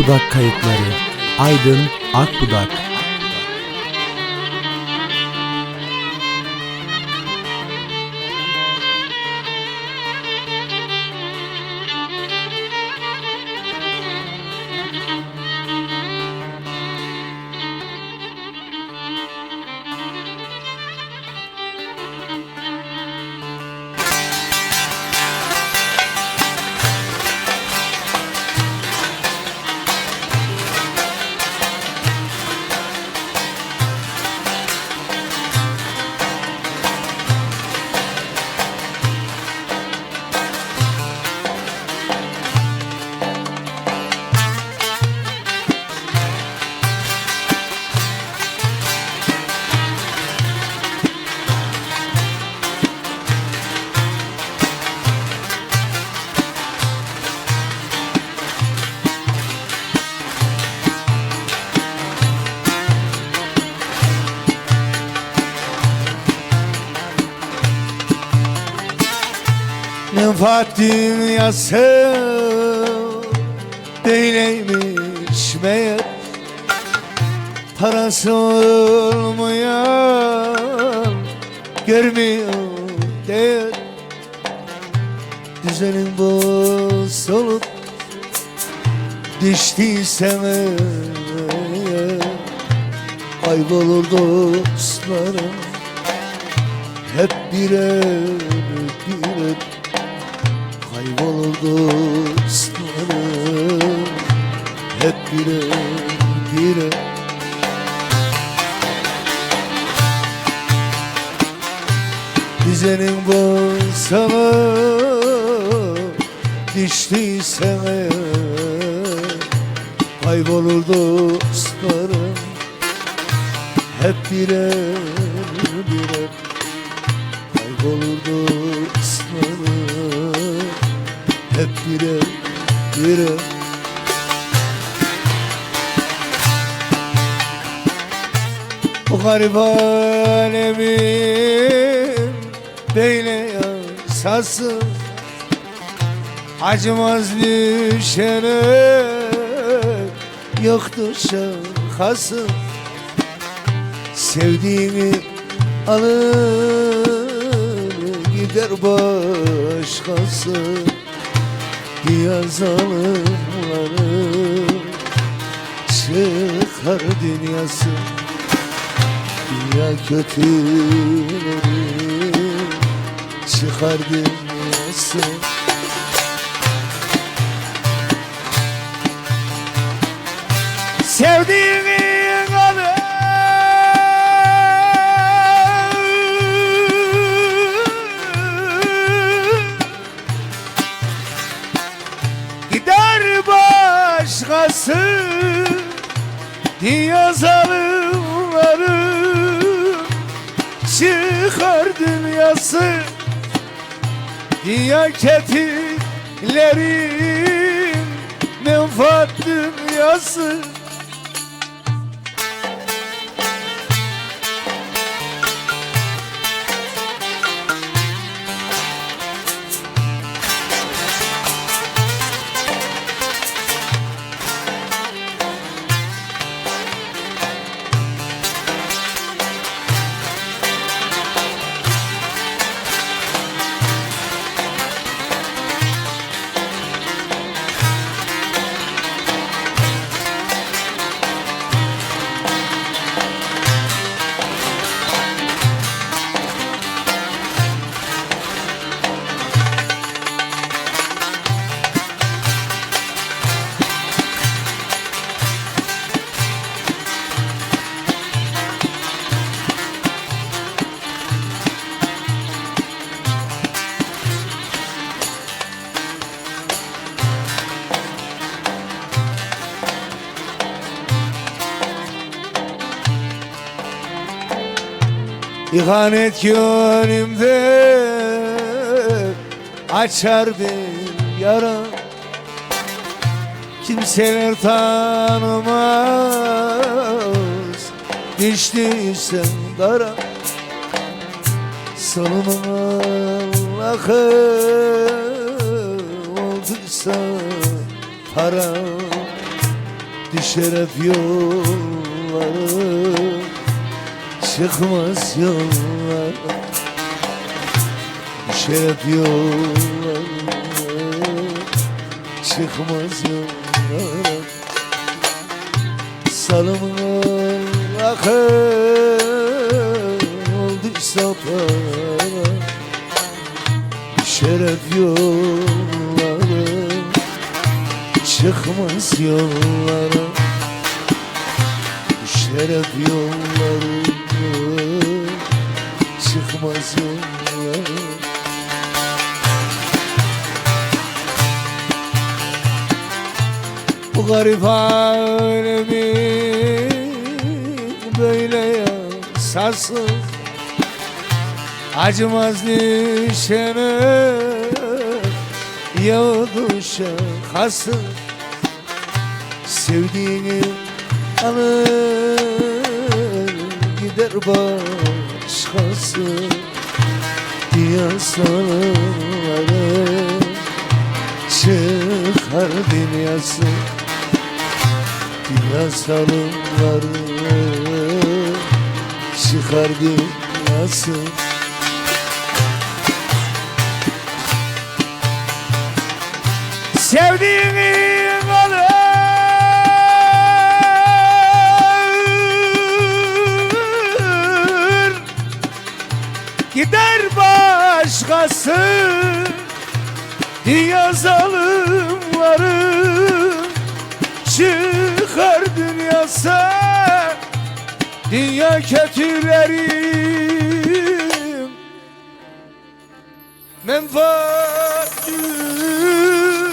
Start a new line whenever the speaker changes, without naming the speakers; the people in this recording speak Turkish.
Akbudak kayıtları. Aydın Akbudak
Menfaat dünyası böyleymiş meğer. Parası olmayan görmüyor değer. Düzenin bozulup düştüysen eğer Kaybolur dostlarım hep birer birer Kaybolur dostlarım Hep birer birer Düzenin bozsana Düştüysen eğer Kaybolur dostlarım Hep birer Hep birer birer Bu garip alemin Böyle yasası Acımaz düşene Yoktur şakası Sevdiğimi alır gider başkası Zalimleri çıkar dünyası Dünya kötüleri çıkar dünyası dünyası Diye ketilerin Menfaat dünyası İhanet gönlümde açar bir yara Kimseler tanımaz Düştüysem dara. Sonuma Allah'ım olduysa para Şeref yolları Çıkmaz yollara Şeref yolları Çıkmaz yollara Salımın akın olduysa para Şeref yolları Çıkmaz yollara Şeref yolları Çıkmaz yollara Bu garip halimi böyle yasasın Acımaz nişanı Yağdı şakası. Sevdiğini alır Gider başkası Yasaları Çıkar dünyası. Yasaları Çıkar dünyası. Sevdiğini Gider başkası. Dünya zalimleri Çıkar dünyasa. Dünya kötüleri Menfaat yüzü